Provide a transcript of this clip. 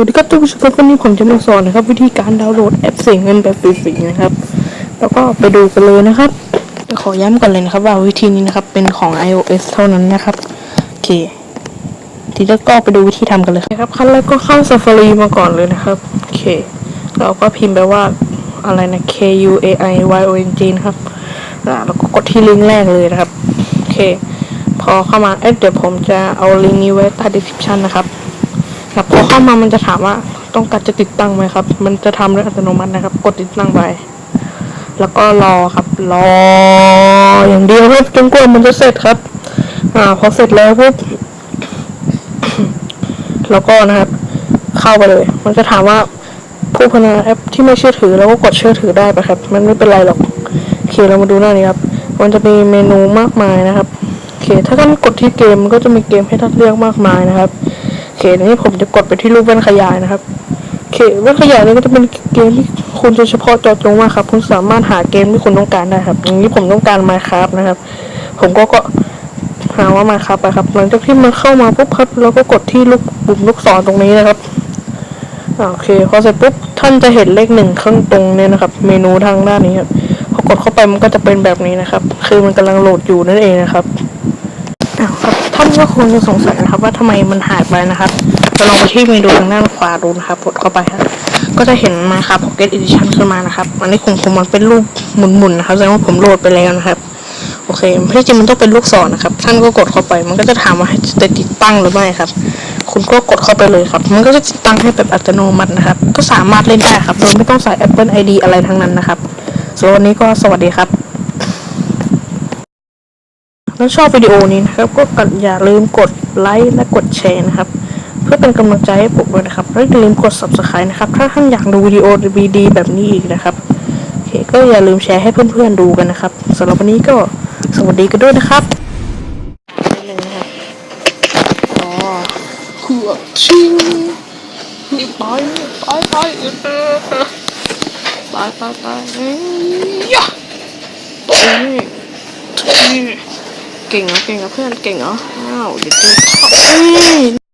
วัสดีครับท่านผู้ชมครับวันนี้ผมจะมาสอนนะครับ วิธีการดาวน์โหลดแอปเสียเงินแบบฟรีๆนะครับ แล้วก็ไปดูกันเลยนะครับขอย้ำก่อนเลยนะครับ ว่าวิธีนี้นะครับเป็นของ iOS เท่านั้นนะครับโอเค ทีแรกก็ไปดูวิธีทำกันเลยครับขั้นแรกก็เข้า Safari มาก่อนเลยนะครับโอเค เราก็พิมพ์ไปว่าอะไรนะ K U A I Y O N G นะครับแล้วก็กดที่ลิงก์แรกเลยนะครับโอเค พอเข้ามาเอ๊ะเดี๋ยวผมจะเอาลิงก์นี้ไว้ใต้ description นะครับ ครับพอเข้ามามันจะถามว่าต้องการจะติดตั้งไหมครับ มันจะทำด้วยอัตโนมัตินะครับ กดติดตั้งไปแล้วก็รอครับ รอ อย่างเดียวครับจนกว่ามันจะเสร็จครับ อ่าพอเสร็จแล้วปุ๊บแล้วก็นะครับ เข้าไปเลย มันจะถามว่าผู้พันาแอปที่ไม่เชื่อถือแล้วก็กดเชื่อถือได้ไปครับ มันไม่เป็นไรหรอกโอเคเรามาดูหน้านี้ครับ มันจะมีเมนูมากมายนะครับโอเคถ้าท่านกดที่เกมมันก็จะมีเกมให้ท่านเลือกมากมายนะครับ เคนี้ผมจะกดไปที่รูปแว่นขยายนะครับโอเคแว่นขยายนี้ก็จะเป็นเกมที่คุณจะเฉพาะจาะจงมากครับ คุณสามารถหาเกมที่คุณต้องการได้ครับ อย่างนี้ผมต้องการ Minecraft นะครับ ผมก็ก็หาว่า Minecraft ไปครับ หลังจากที่มันเข้ามาปุ๊บครับเราก็กดที่ลูกปุ่มลูกศรตรงนี้นะครับโอเคพอเสร็จปุ๊บท่านจะเห็นเลขหนึ่งข้างตรงเนี่ยนะครับ เมนูทางด้านนี้ครับพอกดเข้าไปมันก็จะเป็นแบบนี้นะครับ คือมันกำลังโหลดอยู่นั่นเองนะครับ ครับท่านก็คงจะสงสัยนะครับ ว่าทำไมมันหายไปนะครับเราลองไปที่เมนูทางด้านขวาดูนะครับกดเข้าไปครับก็จะเห็นมาครับ Pocket Edition ขึ้นมานะครับ อันนี้ของผมมันเป็นรูปหมุนๆนะครับแสดงว่าผมโหลดไปแล้วนะครับ โอเคที่จริงมันต้องเป็นลูกศรนะครับ ท่านก็กดเข้าไป มันก็จะถามว่าจะติดตั้งหรือไม่ครับ คุณก็กดเข้าไปเลยครับ มันก็จะติดตั้งให้แบบอัตโนมัตินะครับ ก็สามารถเล่นได้ครับ โดยไม่ต้องใส่ Apple ID อะไรทั้งนั้นนะครับสำหรับวันนี้ก็สวัสดีครับ ถ้าชอบวิดีโอนี้นะครับ ก็อย่าลืมกดไลค์และกดแชร์นะครับ เพื่อเป็นกำลังใจให้ผมด้วยนะครับและอย่าลืมกด subscribe นะครับ ถ้าท่านอยากดูวิดีโอดีๆแบบนี้อีกนะครับโอเคก็อย่าลืมแชร์ให้เพื่อนๆดูกันนะครับสำหรับวันนี้ก็สวัสดีกันด้วยนะครับนิดนึงนะครับอ๋อคือชิงไปไปไปไปไปไปไปเฮ้ยยะตัวนี้ เก่งเหรอเก่งเหรอเพื่อนเก่งเหรออ้าวเดี๋ยวเจอ